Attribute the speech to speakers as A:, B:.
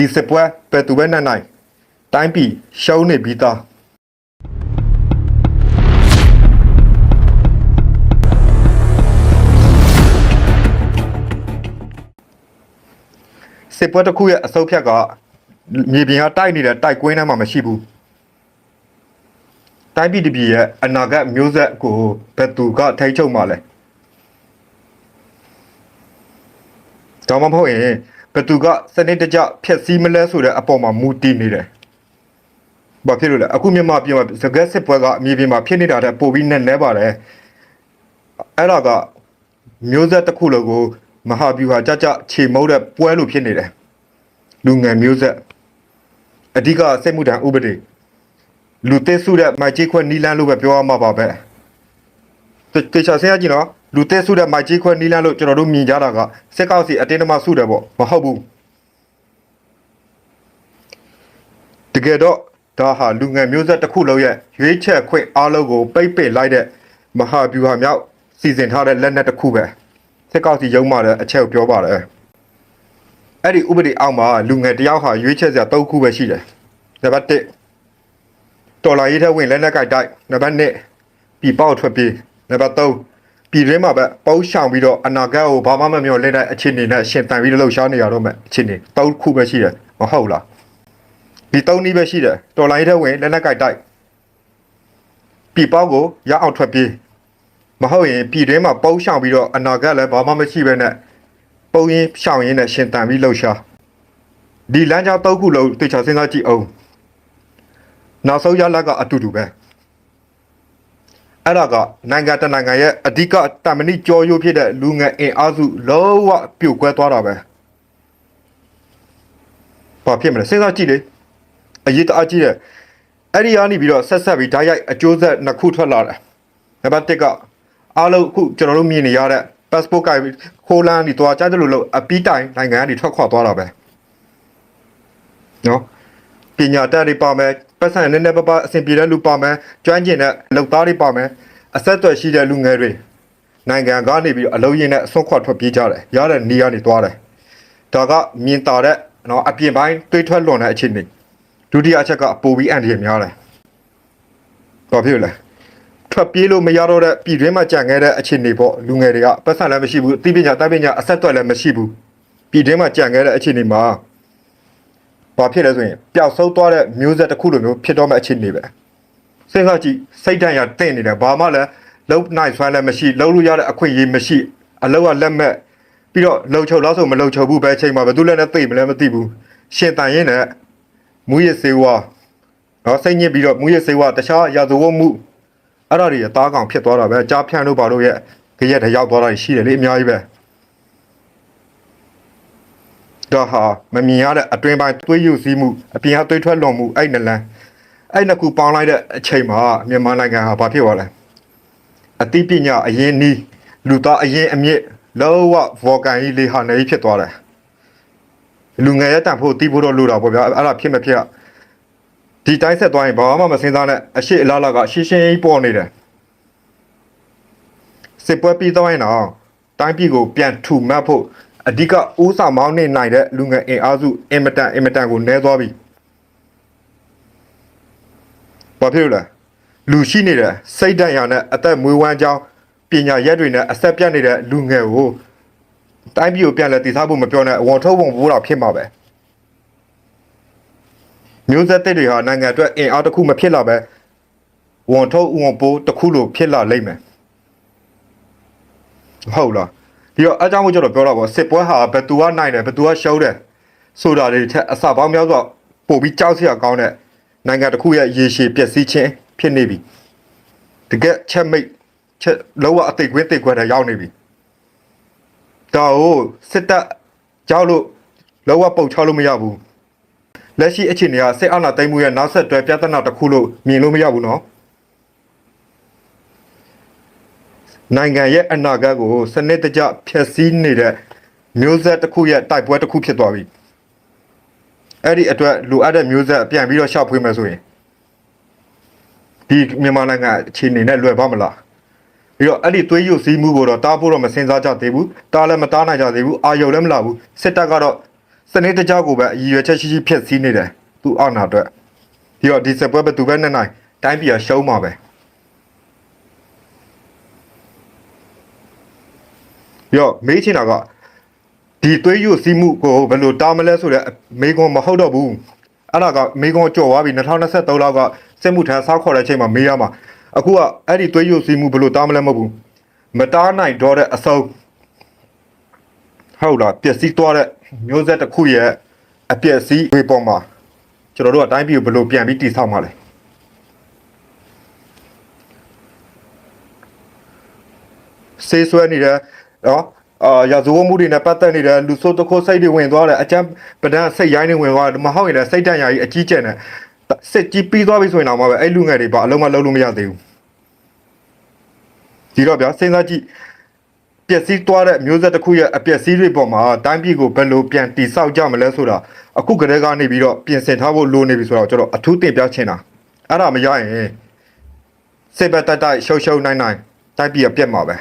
A: ဒီစစ်ပွဲပယ်သူပဲနိုင်နိုင်တိုင်းပြည်ရှုံးနေပြီးသားစစ်ပွဲတစ်ခုရဲ့အဆုတ်ဖြတ်ကမြေပြင်ကတိုက်နေတဲ့တိုက်ကွင်းထဲမှာမရှိဘူးတိုင်းပြည်တစ်ပြည်ရဲ့အနာဂတ်မျိုးဆက်ကိုဘယ်သူကထိန်းချုပ်မှာလဲဒါမှမဟုတ်ရင် ဘယ်သူကစနစ်တကျဖျက်ဆီးမလဲဆိုတဲ့အပေါ်မှာမူတည်နေတယ်ဘာဖြစ်လို့လဲအခုမြန်မာပြည်မှာစကက်စစ်ပွဲကအမြေပြင်မှာဖြစ်နေတာတဲ့ပိုပြီးနဲ့နဲပါတယ်အဲ့ဒါကမျိုးဆက်တစ်ခုလုံးကိုမဟာဗျူဟာကြကြခြေမုပ်တဲ့ပွဲလိုဖြစ်နေတယ်လူငယ်မျိုးဆက်အဓိကစစ်မှုထမ်းဥပဒေလူသစ်စုတဲ့မိုက်ကြီးခွက်နီလန်းလို့ပဲပြောရမှာပါပဲတေတေချာဆင်းရကြည့်နော် လူသစ်စုတဲ့မိုက်ကြီးခွက်နီလန်းလို့ကျွန်တော်တို့မြင်ကြတာကစစ်ကောက်စီအတင်းအမစုတယ်ပေါ့မဟုတ်ဘူးတကယ်တော့ဒါဟာလူငယ်မျိုးဆက်တစ်ခုလုံးရဲ့ရွေးချက်ခွင့်အားလုံးကိုပိတ်ပင်လိုက်တဲ့မဟာဗျူဟာမြောက်စီစဉ်ထားတဲ့လက်နက်တစ်ခုပဲစစ်ကောက်စီရုံးမှလည်းအချက်ကိုပြောပါတယ်အဲ့ဒီဥပဒေအောက်မှာလူငယ်တယောက်ဟာရွေးချယ်စရာ၃ခုပဲရှိတယ်။နံပါတ်1တော်လာရေးထက်ဝင်လက်နက်ကိုက်တိုက်နံပါတ်2ပြည်ပေါက်ထွက်ပြေးနံပါတ်3 ပြည်ရင်းမှာပဲပေါင်းရှောင်ပြီးတော့အနာဂတ်ကိုဘာမှမမျှော်လင့်တဲ့အခြေအနေနဲ့ရှင်တန်ပြီးလှုပ်ရှားနေရတော့မယ်အခြေအနေ၃ခုပဲရှိတယ်မဟုတ်လားဒီ၃နည်းပဲရှိတယ်တော်လာရေးထက်ဝင်လက်နက်ကိုက်တိုက်ပြည်ပေါက်ကိုရအောင်ထွက်ပြေးမဟုတ်ရင်ပြည်ရင်းမှာပေါင်းရှောင်ပြီးတော့အနာဂတ်လည်းဘာမှမရှိပဲနဲ့ပုံရင်ရှောင်ရင်းနဲ့ရှင်တန်ပြီးလှုပ်ရှားဒီလမ်းကြောင်းသုံးခုလုံးတေချာစဉ်းစားကြည့်အောင်နောက်ဆုံးရလဒ်ကအတူတူပဲ အဲ့ဒါကနိုင်ငံတကာနိုင်ငံရဲ့အဓိကတမဏိကြောရိုးဖြစ်တဲ့လူငယ်အင်အားစုလုံးဝပြိုကွဲသွားတာပဲဘာဖြစ်မလဲစဉ်းစားကြည့်လေအရေးတအားကြီးတယ်အဲ့ဒီကနေပြီးတော့ဆက်ဆက်ပြီးဓာတ်ရိုက်အကျိုးဆက်နှစ်ခုထွက်လာတယ်နံပါတ်1ကအားလုံးအခုကျွန်တော်တို့မြင်နေရတဲ့ passport ကိုခိုးလန်းဒီသွားကြတယ်လို့လို့အပီးတိုင်နိုင်ငံကနေထွက်ခွာသွားတာပဲနော်ပညာတတ်တွေပါမယ် ပတ်စံနည်းနည်းပါးပါးအဆင်ပြေတဲ့လူပါမယ်ကျွမ်းကျင်တဲ့လုပ်သားတွေပါမယ်အဆက်အသွယ်ရှိတဲ့လူငယ်တွေနိုင်ငံကနေပြီးတော့အလုံးရင်းနဲ့အစွန့်ခွာထွက်ပြေးကြတယ်ရတဲ့နေရာနေသွားတယ်ဒါကမြင်တာတဲ့နော်အပြင်ပိုင်းတွေးထွက်လွန်တဲ့အခြေအနေဒုတိယအချက်ကပိုပြီးအန်ဒီရများတယ်ဘာဖြစ်လဲထွက်ပြေးလို့မရတော့တဲ့ပြည်တွင်းမှာကြံခဲ့တဲ့အခြေအနေပေါ့လူငယ်တွေကပတ်စံလည်းမရှိဘူးအသိပညာတပ်ပညာအဆက်အသွယ်လည်းမရှိဘူးပြည်တွင်းမှာကြံခဲ့တဲ့အခြေအနေမှာ ဘာဖြစ်လဲဆိုရင်ပျောက်ဆုံးသွားတဲ့မျိုးဆက်တစ်ခုလိုမျိုးဖြစ်တော့မဲ့အခြေအနေပဲစဉ်းစားကြည့်စိတ်ဓာတ်ရတင့်နေတယ်ဘာမှလည်းလုံးနိုင်ဆွမ်းလည်းမရှိလုံးလို့ရတဲ့အခွင့်အရေးမရှိအလောက်ကလက်မဲ့ပြီးတော့လုံချုပ်လောက်ဆိုမလုံချုပ်ဘူးပဲအချိန်မှာဘယ်သူလည်းနဲ့သိမလဲမသိဘူးရှင်တန်ရင်နဲ့မူရစေဝါနော်စိတ်ညစ်ပြီးတော့မူရစေဝါတခြားရာဇဝတ်မှုအဲ့ဒါတွေအသားကောင်ဖြစ်သွားတာပဲကြားဖြန့်လို့ပါလို့ရဲ့ကြရက်တရောက်သွားတာရှိတယ်လေအများကြီးပဲ ဒါဟာမမြင်ရတဲ့အတွင်းပိုင်းသွေးယူစည်းမှုအပြင်ကသွေးထွက်လွန်မှုအဲ့နလန်အဲ့နှစ်ခုပေါင်းလိုက်တဲ့အချိန်မှာမြန်မာနိုင်ငံဟာဘာဖြစ်သွားလဲအသိပညာအရင်နီးလူသားအရင်အမြင့်လောကဗော်ကန်ကြီးလေဟာနေဖြစ်သွားတယ်လူငယ်ရဲ့တန်ဖို့တီးဖို့တော့လိုတာပေါ့ဗျာအဲ့ဒါဖြစ်မဖြစ်ရဒီတိုင်းဆက်သွားရင်ဘာမှမစင်စားနဲ့အရှိအလားလားကရှင်းရှင်းကြီးပေါ်နေတယ်စစ်ပွဲပြီးသွားရင်တော့တိုင်းပြည်ကိုပြန်ထူမတ်ဖို့ အဓိကဦးဆောင်မောင်းနေနိုင်တဲ့လူငယ်အင်အားစုအင်မတန်အင်မတန်ကိုနှဲသွားပြီဘာဖြစ်လို့လဲလူရှိနေတဲ့စိတ်ဓာတ်ရနဲ့အသက်မွေးဝမ်းကြောင်းပညာရက်တွေနဲ့အဆက်ပြတ်နေတဲ့လူငယ်ကိုတိုင်းပြည်ကိုပြန်လဲတည်ဆောက်ဖို့မပြောနဲ့ဝန်ထုတ်ဝန်ပိုးတာဖြစ်မှာပဲမျိုးဆက်သစ်တွေဟာနိုင်ငံအတွက်အင်အားတစ်ခုမဖြစ်လာပဲဝန်ထုတ်ဝန်ပိုးတစ်ခုလိုဖြစ်လာလိမ့်မယ်ဟုတ်လား ဒီတော့အကြောင်းကိုကျွန်တော်ပြောတာပေါ့စစ်ပွဲဟာဘယ်သူကနိုင်တယ်ဘယ်သူကရှုံးတယ်ဆိုတာတွေထက်အစပေါင်းများစွာပို့ပြီးကြောက်စရာကောင်းတဲ့နိုင်ငံတစ်ခုရဲ့ရေရှည်ပျက်စီးခြင်းဖြစ်နေပြီတကယ်ချက်မိတ်ချက်လောကအသိကွင်းသိကွဲတဲ့ရောက်နေပြီဒါကိုစစ်တပ်ကြောက်လို့လောကပုတ်ချလို့မရဘူးလက်ရှိအခြေအနေကစစ်အာဏာသိမ်းမှုရဲ့နောက်ဆက်တွဲပြဿနာတစ်ခုလို့မြင်လို့မရဘူးနော် နိုင်ငံရဲ့အနာဂတ်ကိုစနစ်တကျဖျက်ဆီးနေတဲ့မျိုးဆက်တစ်ခုရဲ့တိုက်ပွဲတစ်ခုဖြစ်သွားပြီအဲ့ဒီအတွက်လိုအပ်တဲ့မျိုးဆက်ပြန်ပြီးတော့ရှောက်ဖွေးမယ်ဆိုရင်ဒီမြန်မာနိုင်ငံအခြေအနေနဲ့လွယ်ပါမလားပြီးတော့အဲ့ဒီသွေးရုပ်စည်းမှုကိုတော့တားဖို့တော့မစင်စားကြသေးဘူးတားလည်းမတားနိုင်ကြသေးဘူးအာယုံလည်းမလာဘူးစစ်တပ်ကတော့စနစ်တကျကိုပဲအရည်ရွယ်ချက်ရှိရှိဖြစ်စည်းနေတယ်သူအောက်နာအတွက်ဒီတော့ဒီစပွဲပဲသူပဲနဲ့နိုင်တိုင်းပြည်ကရှုံးမှာပဲ ပြီးတော့မေးချင်တာကဒီသွေးယူစီးမှုကိုဘယ်လိုတားမလဲဆိုတဲ့မေကွန်မဟုတ်တော့ဘူးအဲ့ဒါကမေကွန်ကြော်သွားပြီ2023လောက်ကစစ်မှုထမ်းဆောက်ခေါ်တဲ့အချိန်မှာမေးရမှာအခုကအဲ့ဒီသွေးယူစီးမှုဘယ်လိုတားမလဲမဟုတ်ဘူးမတားနိုင်တော့တဲ့အဆုံးဟုတ်လားပျက်စီးသွားတဲ့မျိုးဆက်တစ်ခုရဲ့အပျက်စီးဝေပေါ်မှာကျွန်တော်တို့အတိုင်းပြည်ကိုဘယ်လိုပြန်ပြီးတည်ဆောက်မှာလဲဆေးဆွဲနေတယ် နော်အာရာဇဝတ်မှုတွေနဲ့ပတ်သက်နေတယ်လူဆိုးတခိုးစိတ်တွေဝင်သွားတယ်အကျမ်းပဒန်းစိတ်ရိုင်းတွေဝင်သွားတယ်မဟုတ်ရင်လည်းစိတ်တန့်ရာကြီးအကြီးကျယ်နဲ့စစ်ကြီးပြီးသွားပြီဆိုရင်တော့မှပဲအဲ့လူငယ်တွေပါအလုံးမလုံးလို့မရသေးဘူးဒီတော့ဗျာစဉ်းစားကြည့်ပျက်စီးသွားတဲ့မျိုးဆက်တစ်ခုရဲ့အပျက်စီးတွေပေါ်မှာတိုင်းပြည်ကိုဘယ်လိုပြန်တိဆောက်ကြမလဲဆိုတာအခုကတည်းကနေပြီးတော့ပြင်ဆင်ထားဖို့လိုနေပြီဆိုတော့ကျွန်တော်အထူးတင်ပြချင်တာအဲ့ဒါမရရင်စစ်ဘက်တိုက်တိုက်ရှုပ်ရှုပ်နိုင်နိုင်တိုင်းပြည်ကပြက်မှာပဲ